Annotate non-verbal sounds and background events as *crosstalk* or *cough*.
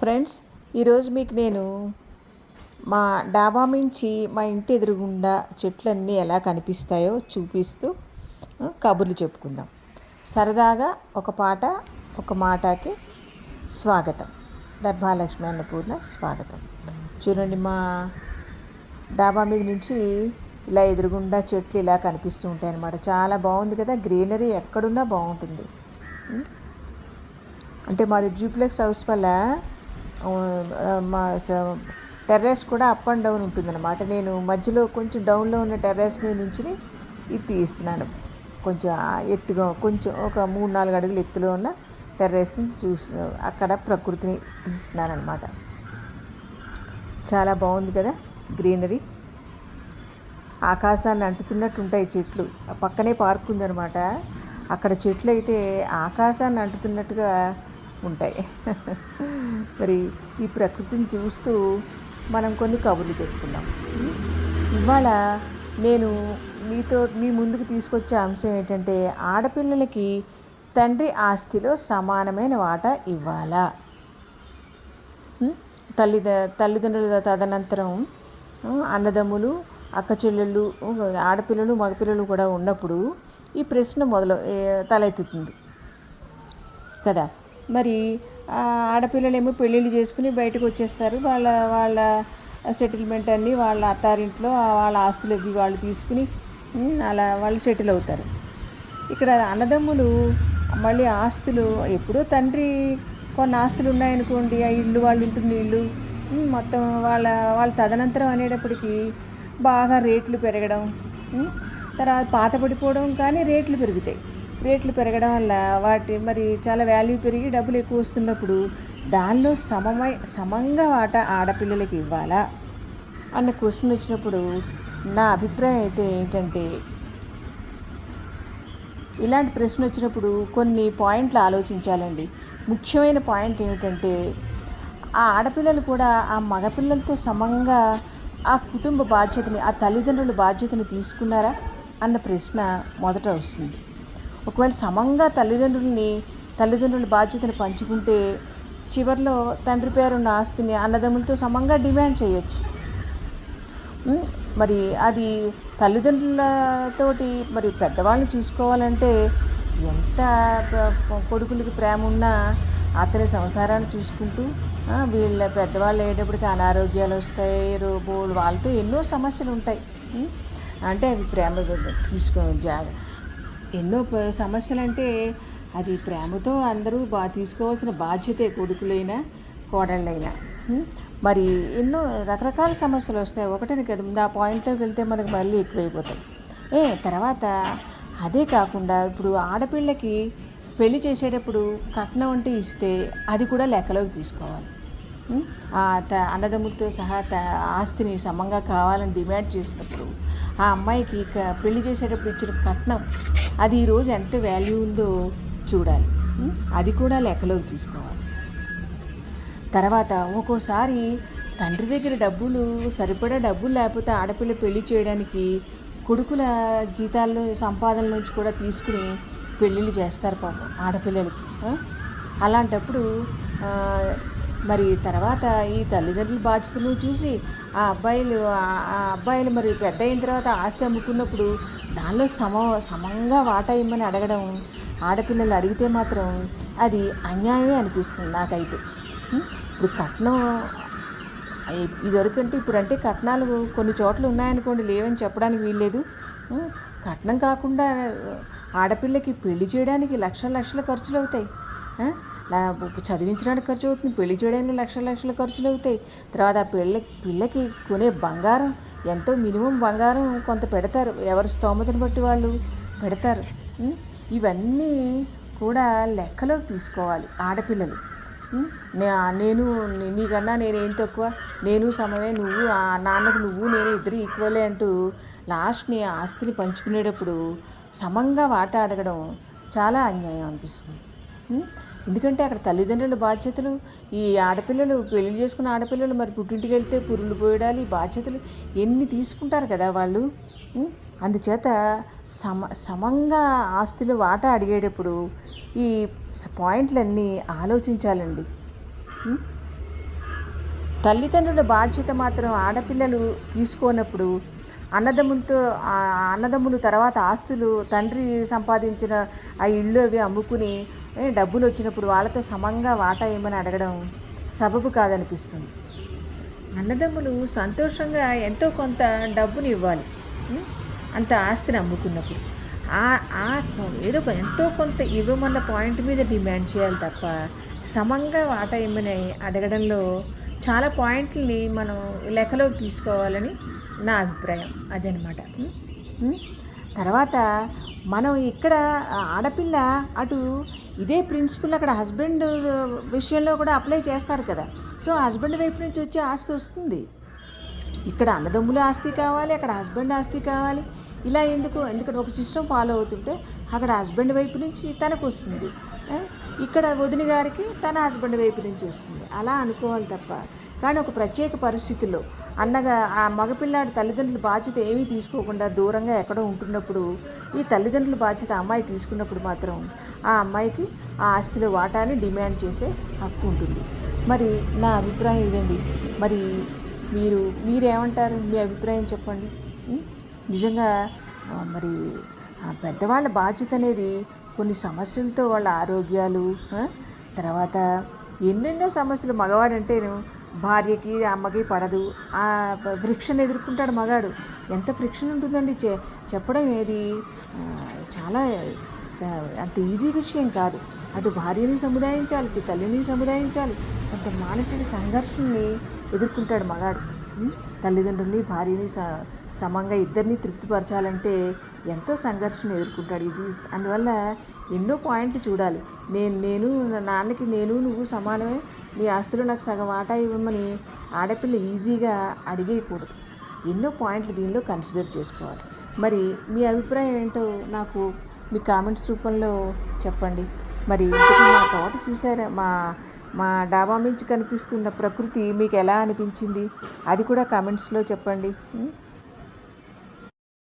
Friends ఈరోజు మీకు నేను మా డాబా నుంచి మా ఇంటి ఎదురుగుండా చెట్లన్నీ ఎలా కనిపిస్తాయో చూపిస్తూ కబుర్లు చెప్పుకుందాం. సరదాగా ఒక పాట ఒక మాటకి స్వాగతం. దర్భాలక్ష్మి అన్నపూర్ణ స్వాగతం. చూడండి మా డాబా మీద నుంచి ఇలా ఎదురుగుండా చెట్లు ఇలా కనిపిస్తూ ఉంటాయి అన్నమాట. చాలా బాగుంది కదా గ్రీనరీ ఎక్కడున్నా బాగుంటుంది. అంటే మాది జూప్లెక్స్ హౌస్ వల్ల మా స- టెర్రస్ కూడా అప్ అండ్ డౌన్ ఉంటుందన్నమాట. నేను మధ్యలో కొంచెం డౌన్లో ఉన్న టెర్రస్ మీద నుంచి ఇది తీస్తున్నాను. కొంచెం ఎత్తుగా కొంచెం ఒక మూడు నాలుగు అడుగులు ఎత్తులో ఉన్న టెర్రస్ నుంచి చూసి అక్కడ ప్రకృతిని తీస్తున్నాను అనమాట చాలా బాగుంది కదా గ్రీనరీ. ఆకాశాన్ని అంటుతున్నట్టు ఉంటాయి చెట్లు. పక్కనే పార్క్ ఉందనమాట అక్కడ చెట్లు అయితే ఆకాశాన్ని అంటుతున్నట్టుగా ఉంటాయి. *laughs* మరి ఈ ప్రకృతిని చూస్తూ మనం కొన్ని కబుర్లు చెప్పుకుందాం. ఇవాళ నేను మీతో మీ ముందుకు తీసుకొచ్చే అంశం ఏంటంటే ఆడపిల్లలకి తండ్రి ఆస్తిలో సమానమైన వాటా ఇవ్వాలా? తల్లిద తల్లిదండ్రుల తదనంతరం అన్నదమ్ములు అక్క చెల్లెళ్ళు ఆడపిల్లలు మగపిల్లలు కూడా ఉన్నప్పుడు ఈ ప్రశ్న మొదలు తలెత్తుతుంది. కదా? మరి ఆడపిల్లలేమో పెళ్ళిళ్ళు చేసుకుని బయటకు వచ్చేస్తారు. వాళ్ళ వాళ్ళ సెటిల్మెంట్ అన్నీ వాళ్ళ అత్తారింట్లో వాళ్ళ ఆస్తులు ఇవి వాళ్ళు తీసుకుని అలా వాళ్ళు సెటిల్ అవుతారు. ఇక్కడ అన్నదమ్ములు మళ్ళీ ఆస్తులు ఎప్పుడో తండ్రి కొన్ని ఆస్తులు ఉన్నాయనుకోండి ఆ ఇల్లు వాళ్ళు ఇంటి ఇల్లు మొత్తం వాళ్ళ వాళ్ళ తదనంతరం అనేటప్పటికీ బాగా రేట్లు పెరగడం తర్వాత పాత పడిపోవడం కానీ రేట్లు పెరుగుతాయి. రేట్లు పెరగడం వల్ల వాటి మరి చాలా వాల్యూ పెరిగి డబ్బులు ఎక్కువ వస్తున్నప్పుడు దానిలో సమమై సమంగా వాటా ఆడపిల్లలకి ఇవ్వాలా? అన్న క్వశ్చన్ వచ్చినప్పుడు నా అభిప్రాయం అయితే ఏంటంటే ఇలాంటి ప్రశ్న వచ్చినప్పుడు కొన్ని పాయింట్లు ఆలోచించాలండి. ముఖ్యమైన పాయింట్ ఏమిటంటే ఆ ఆడపిల్లలు కూడా ఆ మగపిల్లలతో సమంగా ఆ కుటుంబ బాధ్యతని ఆ తల్లిదండ్రుల బాధ్యతని తీసుకున్నారా? అన్న ప్రశ్న మొదట వస్తుంది. ఒకవేళ సమంగా తల్లిదండ్రులని తల్లిదండ్రుల బాధ్యతను పంచుకుంటే చివరిలో తండ్రి పేరున్న ఆస్తిని అన్నదమ్ములతో సమంగా డిమాండ్ చేయొచ్చు. మరి అది తల్లిదండ్రులతోటి మరి పెద్దవాళ్ళని చూసుకోవాలంటే ఎంత కొడుకులకి ప్రేమ ఉన్నా అతని సంసారాన్ని చూసుకుంటూ వీళ్ళ పెద్దవాళ్ళు అయ్యేటప్పటికి అనారోగ్యాలు వస్తాయి రోబోలు వాళ్ళతో ఎన్నో సమస్యలు ఉంటాయి. అంటే అవి ప్రేమ తీసుకో జాగ్రత్త ఎన్నో సమస్యలు అంటే అది ప్రేమతో అందరూ బా తీసుకోవాల్సిన బాధ్యతే కొడుకులైనా కోడళ్ళైనా. మరి ఎన్నో రకరకాల సమస్యలు వస్తాయి. ఒకటని కదా ఆ పాయింట్లోకి వెళ్తే మనకు మళ్ళీ ఎక్కువైపోతాయి. ఏ తర్వాత అదే కాకుండా ఇప్పుడు ఆడపిల్లకి పెళ్ళి చేసేటప్పుడు కట్నం అంటే ఇస్తే అది కూడా లెక్కలోకి తీసుకోవాలి. అన్నదమ్ములతో సహా త ఆస్తిని సమంగా కావాలని డిమాండ్ చేసినప్పుడు ఆ అమ్మాయికి క- పెళ్ళి చేసేటప్పుడు ఇచ్చిన కట్నం అది ఈరోజు ఎంత వాల్యూ ఉందో చూడాలి. అది కూడా లెక్కలోకి తీసుకోవాలి. తర్వాత ఒక్కోసారి తండ్రి దగ్గర డబ్బులు సరిపడా డబ్బులు లేకపోతే ఆడపిల్ల పెళ్ళి చేయడానికి కొడుకుల జీతాల్లో సంపాదన నుంచి కూడా తీసుకుని పెళ్ళిళ్ళు చేస్తారు పాపం ఆడపిల్లలకి. అలాంటప్పుడు మరి తర్వాత ఈ తల్లిదండ్రుల బాధ్యతలు చూసి ఆ అబ్బాయిలు ఆ- అబ్బాయిలు మరి పెద్ద అయిన తర్వాత ఆస్తి అమ్ముకున్నప్పుడు దానిలో సమ సమంగా వాటా ఇమ్మని అడగడం ఆడపిల్లలు అడిగితే మాత్రం అది అన్యాయమే అనిపిస్తుంది నాకైతే. ఇప్పుడు కట్నం ఇదివరకంటే ఇప్పుడు అంటే కట్నాలు కొన్ని చోట్ల ఉన్నాయనుకోండి లేవని చెప్పడానికి వీల్లేదు. కట్నం కాకుండా ఆడపిల్లకి పెళ్ళి చేయడానికి లక్షల లక్షల ఖర్చులు అవుతాయి. చదివించడానికి ఖర్చు అవుతుంది పెళ్ళి చేయడానికి లక్షల లక్షల ఖర్చులు అవుతాయి. తర్వాత ఆ పిల్ల పిల్లకి కొనే బంగారం ఎంతో మినిమం బంగారం కొంత పెడతారు. ఎవరి స్తోమతను బట్టి వాళ్ళు పెడతారు. ఇవన్నీ కూడా లెక్కలోకి తీసుకోవాలి ఆడపిల్లలు. నేను నీకన్నా నేనేం తక్కువ? నేను సమయమే నువ్వు ఆ నాన్నకు నువ్వు నేను ఇద్దరు ఈక్వలే అంటూ లాస్ట్ని ఆస్తిని పంచుకునేటప్పుడు సమంగా వాట అడగడం చాలా అన్యాయం అనిపిస్తుంది. ఎందుకంటే అక్కడ తల్లిదండ్రుల బాధ్యతలు ఈ ఆడపిల్లలు పెళ్ళి చేసుకున్న ఆడపిల్లలు మరి పుట్టింటికి వెళ్తే పురులు పోయడాలి ఈ బాధ్యతలు ఎన్ని తీసుకుంటారు కదా వాళ్ళు? అందుచేత సమ సమంగా ఆస్తులు వాటా అడిగేటప్పుడు ఈ పాయింట్లన్నీ ఆలోచించాలండి. తల్లిదండ్రుల బాధ్యత మాత్రం ఆడపిల్లలు తీసుకోనప్పుడు అన్నదమ్ములతో అన్నదమ్ములు తర్వాత ఆస్తులు తండ్రి సంపాదించిన ఆ ఇళ్ళు అవి అమ్ముకుని డబ్బులు వచ్చినప్పుడు వాళ్ళతో సమంగా వాటా ఏమని అడగడం సబబు కాదనిపిస్తుంది. అన్నదమ్ములు సంతోషంగా ఎంతో కొంత డబ్బుని ఇవ్వాలి అంత ఆస్తిని అమ్ముకున్నప్పుడు. ఆ ఏదో ఒక- ఎంతో కొంత ఇవ్వమన్న పాయింట్ మీద డిమాండ్ చేయాలి తప్ప సమంగా వాటా ఇమ్మని అడగడంలో చాలా పాయింట్లని మనం లెక్కలోకి తీసుకోవాలని నా అభిప్రాయం. అదనమాట. తర్వాత మనం ఇక్కడ ఆడపిల్ల అటు ఇదే ప్రిన్సిపల్ అక్కడ హస్బెండ్ విషయంలో కూడా అప్లై చేస్తారు కదా. సో హస్బెండ్ వైపు నుంచి వచ్చే ఆస్తి వస్తుంది. ఇక్కడ అన్నదమ్ముల ఆస్తి కావాలి అక్కడ హస్బెండ్ ఆస్తి కావాలి. ఇలా ఎందుకు? ఎందుకంటే ఒక సిస్టమ్ ఫాలో అవుతుంటే అక్కడ హస్బెండ్ వైపు నుంచి తనకు వస్తుంది. ఇక్కడ వదిన గారికి తన హస్బెండ్ వైపు నుంచి వస్తుంది. అలా అనుకోవాలి తప్ప. కానీ ఒక ప్రత్యేక పరిస్థితుల్లో అన్నగా ఆ మగపిల్లాడి తల్లిదండ్రుల బాధ్యత ఏమీ తీసుకోకుండా దూరంగా ఎక్కడో ఉంటున్నప్పుడు ఈ తల్లిదండ్రుల బాధ్యత అమ్మాయి తీసుకున్నప్పుడు మాత్రం ఆ అమ్మాయికి ఆ ఆస్తిలో వాటాని డిమాండ్ చేసే హక్కు ఉంటుంది. మరి నా అభిప్రాయం ఇదండి. మరి మీరు మీరేమంటారు? మీ అభిప్రాయం చెప్పండి. నిజంగా మరి పెద్దవాళ్ళ బాధ్యత అనేది కొన్ని సమస్యలతో వాళ్ళ ఆరోగ్యాలు తర్వాత ఎన్నెన్నో సమస్యలు. మగవాడంటేను భార్యకి అమ్మకి పడదు. ఆ ఫ్రిక్షన్ ఎదుర్కొంటాడు మగాడు. ఎంత ఫ్రిక్షన్ ఉంటుందండి చె చెప్పడం ఏది? చాలా అంత ఈజీ విషయం కాదు. అటు భార్యని సముదాయించాలి తల్లిని సముదాయించాలి. కొంత మానసిక సంఘర్షణని ఎదుర్కొంటాడు మగాడు. తల్లిదండ్రుల్ని భార్యని స సమంగా ఇద్దరిని తృప్తిపరచాలంటే ఎంతో సంఘర్షణ ఎదుర్కొంటాడు ఇది అందువల్ల ఎన్నో పాయింట్లు చూడాలి. నేను నేను నా నాన్నకి నేను నువ్వు సమానమే. నీ ఆస్తులు నాకు సగం ఆటా ఇవ్వమని ఆడపిల్ల ఈజీగా అడిగేయకూడదు. ఎన్నో పాయింట్లు దీనిలో కన్సిడర్ చేసుకోవాలి. మరి మీ అభిప్రాయం ఏంటో నాకు మీ కామెంట్స్ రూపంలో చెప్పండి. మరి మా తోట చూసారా? మా మా డాబా నుంచి కనిపిస్తున్న ప్రకృతి మీకు ఎలా అనిపించింది? అది కూడా కామెంట్స్లో చెప్పండి.